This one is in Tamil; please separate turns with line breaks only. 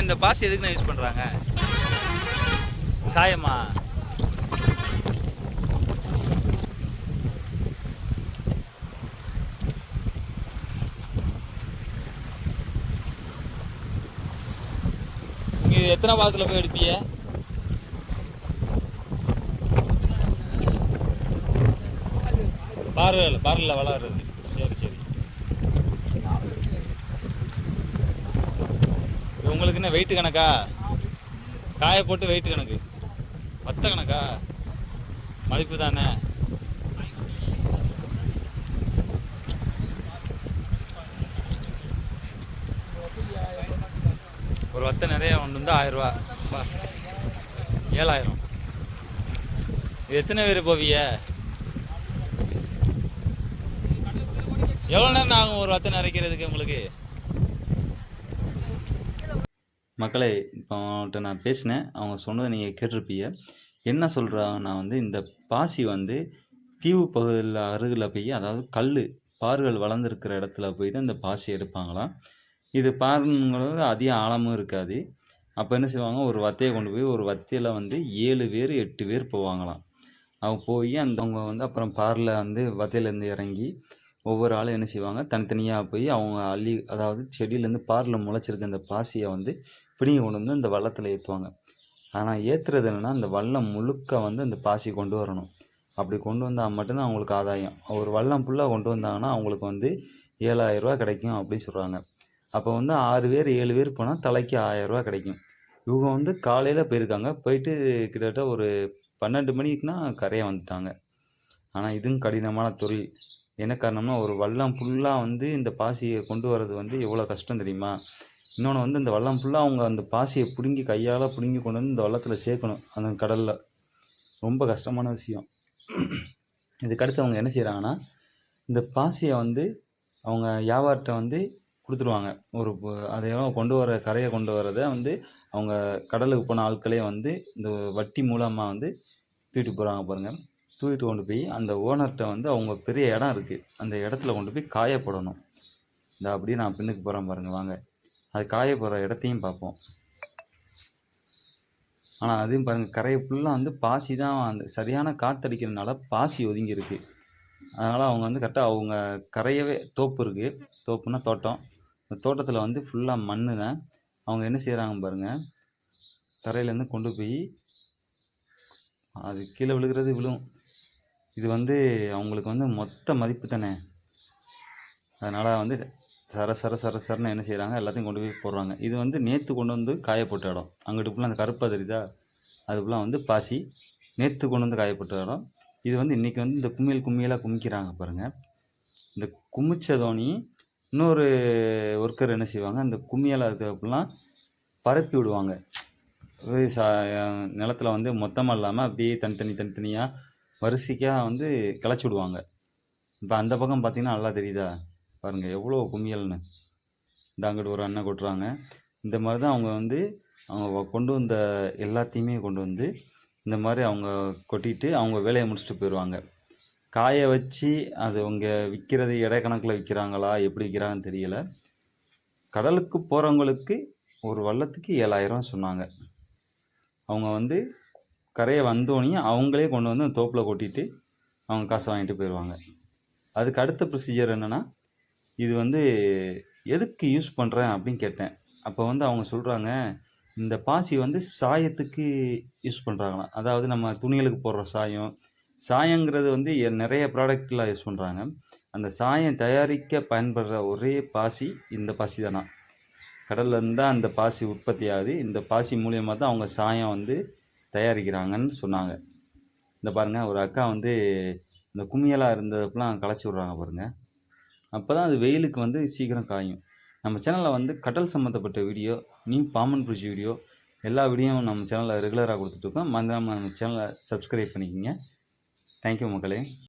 இந்த பாஸ் எதுக்குண்ணா யூஸ் பண்ணுறாங்க சாயமா நீங்கள் எத்தனை வாரத்தில் போய் எடுப்பீங்க? பார்வையில் பார்வையில் வளர்றது சரி சரி இது உங்களுக்கு என்ன வெயிட் கணக்கா? காய போட்டு வெயிட் கணக்கு. பத்த கணக்கா? மதிப்பு தானே? ஒரு வத்தை நிறைய ஒன்று வந்து ஆயிரம் ரூபா. பா. ஏழாயிரம். இது எத்தனை பேர் போவீங்க? எவ்வளோ நேரம் ஆகும் ஒரு வத்தை நிறைக்கிறதுக்கு உங்களுக்கு? மக்களை இப்போ அவன்கிட்ட நான் பேசினேன். அவங்க சொன்னதை நீங்கள் கேட்டிருப்பீங்க. என்ன சொல்கிறாங்கன்னா வந்து இந்த பாசி வந்து தீவு பகுதியில் அருகில் போய் அதாவது கல் பாறுகள் வளர்ந்துருக்கிற இடத்துல போய் தான் இந்த பாசி எடுப்பாங்களாம். இது பாருங்கிறது அதிக ஆழமும் இருக்காது. அப்போ என்ன செய்வாங்க? ஒரு வத்தையை கொண்டு போய் ஒரு வத்தையில் வந்து ஏழு பேர் எட்டு பேர் போவாங்களாம். அவங்க போய் அந்த அவங்க வந்து அப்புறம் பாரில் வந்து வத்தையிலேருந்து இறங்கி ஒவ்வொரு ஆளும் என்ன செய்வாங்க? தனித்தனியாக போய் அவங்க அள்ளி அதாவது செடியிலேருந்து பாரில் முளைச்சிருக்க அந்த பாசியை வந்து பிடிங்கி கொண்டு வந்து இந்த வள்ளத்தில் ஏற்றுவாங்க ஆனால் ஏற்றுறது என்னென்னா அந்த வல்லம் முழுக்க வந்து அந்த பாசி கொண்டு வரணும். அப்படி கொண்டு வந்தால் மட்டும்தான் அவங்களுக்கு ஆதாயம். ஒரு வள்ளம் ஃபுல்லாக கொண்டு வந்தாங்கன்னா அவங்களுக்கு வந்து ஏழாயிரரூவா கிடைக்கும் அப்படின்னு சொல்கிறாங்க அப்போ வந்து ஆறு பேர் ஏழு பேர் போனால் தலைக்கு ஆயிரரூவா கிடைக்கும். இவங்க வந்து காலையில் போயிருக்காங்க. போயிட்டு கிட்டத்தட்ட ஒரு பன்னெண்டு மணிக்குனா கரையை வந்துட்டாங்க. ஆனால் இதுவும் கடினமான தொழில். என்ன காரணம்னா ஒரு வல்லம் ஃபுல்லாக வந்து இந்த பாசியை கொண்டு வர்றது வந்து எவ்வளோ கஷ்டம் தெரியுமா? இன்னொன்று வந்து இந்த வல்லம் ஃபுல்லாக அவங்க அந்த பாசியை பிடுங்கி கையால் பிடுங்கி கொண்டு வந்து இந்த வள்ளத்தில் சேர்க்கணும் அந்த கடலில். ரொம்ப கஷ்டமான விஷயம். இதுக்கடுத்து அவங்க என்ன செய்கிறாங்கன்னா இந்த பாசியை வந்து அவங்க வியாபாரத்தை வந்து கொடுத்துருவாங்க ஒரு அதையெல்லாம் கொண்டு வர கரையை கொண்டு வரதை வந்து அவங்க கடலுக்கு போன ஆட்களே வந்து இந்த வட்டி மூலமாக வந்து தூக்கிட்டு போகிறாங்க பாருங்கள் தூக்கிட்டு கொண்டு போய் அந்த ஓனர்கிட்ட வந்து அவங்க பெரிய இடம் இருக்குது அந்த இடத்துல கொண்டு போய் காயப்படணும். இந்த அப்படியே நான் பின்னுக்கு போகிறேன் பாருங்கள் வாங்க. அது காய போகிற இடத்தையும் பார்ப்போம். ஆனால் அதையும் பாருங்கள் கரையை ஃபுல்லாக வந்து பாசி தான் அந்த சரியான காற்றடிக்கிறதுனால பாசி ஒதுங்கியிருக்கு. அதனால் அவங்க வந்து கரெக்டாக அவங்க கரையவே தோப்பு இருக்குது தோப்புனா தோட்டம். அந்த தோட்டத்தில் வந்து ஃபுல்லாக மண் தான். அவங்க என்ன செய்கிறாங்க பாருங்கள் தரையிலேருந்து கொண்டு போய் அது கீழே விழுகிறது விழும். இது வந்து அவங்களுக்கு வந்து மொத்த மதிப்பு தானே. அதனால் வந்து சர சர சர சரன்னு என்ன செய்கிறாங்க எல்லாத்தையும் கொண்டு போய் போடுறாங்க. இது வந்து நேற்று கொண்டு வந்து காயப்பட்ட இடம். அங்கிட்டு ஃபுல்லாக அந்த கருப்பாக தெரியுதா அது ஃபுல்லாக வந்து பாசி. நேற்று கொண்டு வந்து காயப்பட்ட இடம். இது வந்து இன்றைக்கி வந்து இந்த கும்மியல் கும்மியலாக குமிக்கிறாங்க பாருங்கள் இந்த குமிச்சதோனி இன்னொரு ஒர்க்கர் என்ன செய்வாங்க? அந்த கும்மியலாக இருக்க அப்படிலாம் பரப்பி விடுவாங்க. நிலத்தில் நிலத்துல வந்து மொத்தமாக இல்லாமல் அப்படியே தனித்தனி தனித்தனியாக வரிசைக்காக வந்து கிளச்சி விடுவாங்க. இப்போ அந்த பக்கம் பார்த்தீங்கன்னா நல்லா தெரியுதா? பாருங்கள் எவ்வளோ கும்மியல்னு இந்த அங்கிட்டு ஒரு அண்ணன் கொட்டுறாங்க. இந்த மாதிரி தான் அவங்க வந்து அவங்க கொண்டு வந்த எல்லாத்தையுமே கொண்டு வந்து இந்த மாதிரி அவங்க கொட்டிட்டு அவங்க வேலையை முடிச்சுட்டு போயிடுவாங்க. காய வச்சு அது அவங்க விற்கிறது எடை கணக்கில் விற்கிறாங்களா எப்படி விற்கிறாங்கன்னு தெரியல. கடலுக்கு போகிறவங்களுக்கு ஒரு வள்ளத்துக்கு ஏழாயிரம் சொன்னாங்க. அவங்க வந்து கரையை வந்தோடனே அவங்களே கொண்டு வந்து அந்த தோப்பில் கொட்டிட்டு அவங்க காசை வாங்கிட்டு போயிடுவாங்க. அதுக்கு அடுத்த ப்ரொசீஜர் என்னென்னா இது வந்து எதுக்கு யூஸ் பண்ணுறேன் அப்படின்னு கேட்டேன். அப்போ வந்து அவங்க சொல்கிறாங்க இந்த பாசி வந்து சாயத்துக்கு யூஸ் பண்ணுறாங்களாம் அதாவது நம்ம துணிகளுக்கு போடுற சாயம் சாயங்கிறது வந்து எ- நிறைய ப்ராடக்டில் யூஸ் பண்ணுறாங்க அந்த சாயம் தயாரிக்க பயன்படுற ஒரே பாசி இந்த பாசி தானா? கடல்லேருந்து தான் அந்த பாசி உற்பத்தி ஆகுது. இந்த பாசி மூலியமாக தான் அவங்க சாயம் வந்து தயாரிக்கிறாங்கன்னு சொன்னாங்க. இந்த பாருங்கள் ஒரு அக்கா வந்து இந்த கும்மியலாக இருந்ததப்பெல்லாம் களைச்சி விட்றாங்க பாருங்கள் அப்போ தான் அது வெயிலுக்கு வந்து சீக்கிரம் காயும். நம்ம சேனலில் வந்து கடல் சம்மந்தப்பட்ட வீடியோ நியூ பாமன் பூச்சி வீடியோ எல்லா வீடியோவும் நம்ம சேனலில் ரெகுலராக கொடுத்துட்ருக்கோம் மறந்துடாம நம்ம சேனலை சப்ஸ்கிரைப் பண்ணிக்கோங்க. தேங்க்யூ மக்களே.